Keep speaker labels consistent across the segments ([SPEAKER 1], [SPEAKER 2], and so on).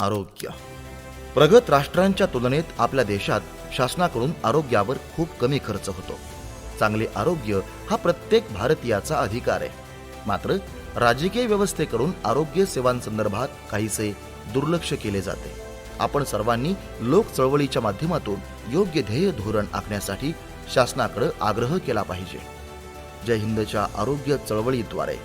[SPEAKER 1] आरोग्य. प्रगत राष्ट्रांच्या तुलनेत आपल्या देशात शासनाकडून आरोग्यावर खूप कमी खर्च होतो. चांगले आरोग्य हा प्रत्येक भारतीयाचा अधिकार आहे. मात्र राजकीय व्यवस्थेकडून आरोग्य सेवांसंदर्भात काहीसे दुर्लक्ष केले जाते. आपण सर्वांनी लोक चळवळीच्या माध्यमातून योग्य ध्येय धोरण आखण्यासाठी शासनाकडे आग्रह केला पाहिजे. जय हिंदच्या आरोग्य चळवळीद्वारे.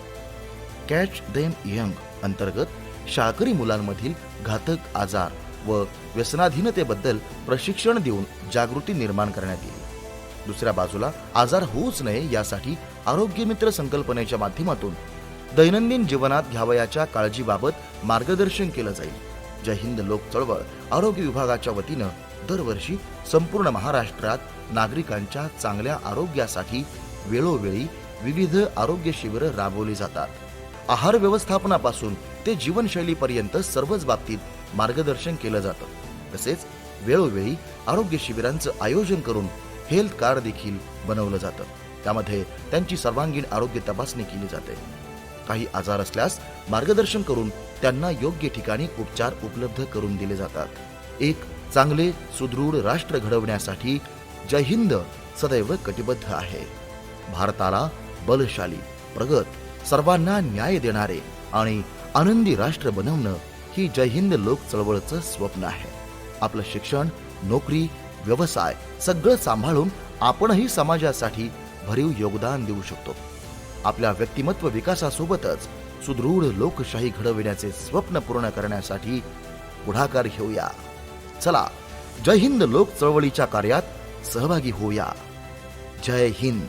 [SPEAKER 1] कॅच देम यंग अंतर्गत शाळकरी मुलांमधील घातक आजार व व्यसनाधीनतेबद्दल प्रशिक्षण देऊन जागृती निर्माण करण्यात येईल. दुसऱ्या बाजूला आजार होऊच नये यासाठी आरोग्य मित्र संकल्पनेच्या माध्यमातून दैनंदिन जीवनात घ्यावयाच्या काळजीबाबत मार्गदर्शन केलं जाईल. जय हिंद लोक चळवळ आरोग्य विभागाच्या वतीनं दरवर्षी संपूर्ण महाराष्ट्रात नागरिकांच्या चांगल्या आरोग्यासाठी वेळोवेळी विविध आरोग्य शिबिरं राबवली जातात. आहार व्यवस्थापनापासून ते जीवनशैलीपर्यंत सर्वच बाबतीत मार्गदर्शन केलं जातं. तसेच वेळोवेळी आरोग्य शिबिरांचं आयोजन करून हेल्थ कार्ड देखील बनवलं जातं. त्यामध्ये त्यांची सर्वांगीण आरोग्य तपासणी केली जाते. काही आजार असल्यास मार्गदर्शन करून त्यांना योग्य ठिकाणी उपचार उपलब्ध करून दिले जातात. एक चांगले सुदृढ राष्ट्र घडवण्यासाठी जय हिंद सदैव कटिबद्ध आहे. भारताला बलशाली प्रगत सर्वांना न्याय देणारे आणि आनंदी राष्ट्र बनवणं ही जय हिंद लोक चळवळचं स्वप्न आहे. आपलं शिक्षण नोकरी व्यवसाय सगळं सांभाळून आपणही समाजासाठी भरीव योगदान देऊ शकतो. आपल्या व्यक्तिमत्व विकासासोबतच सुदृढ लोकशाही घडविण्याचे स्वप्न पूर्ण करण्यासाठी पुढाकार घेऊया. चला जय हिंद लोक चळवळीच्या कार्यात सहभागी होऊया. जय हिंद.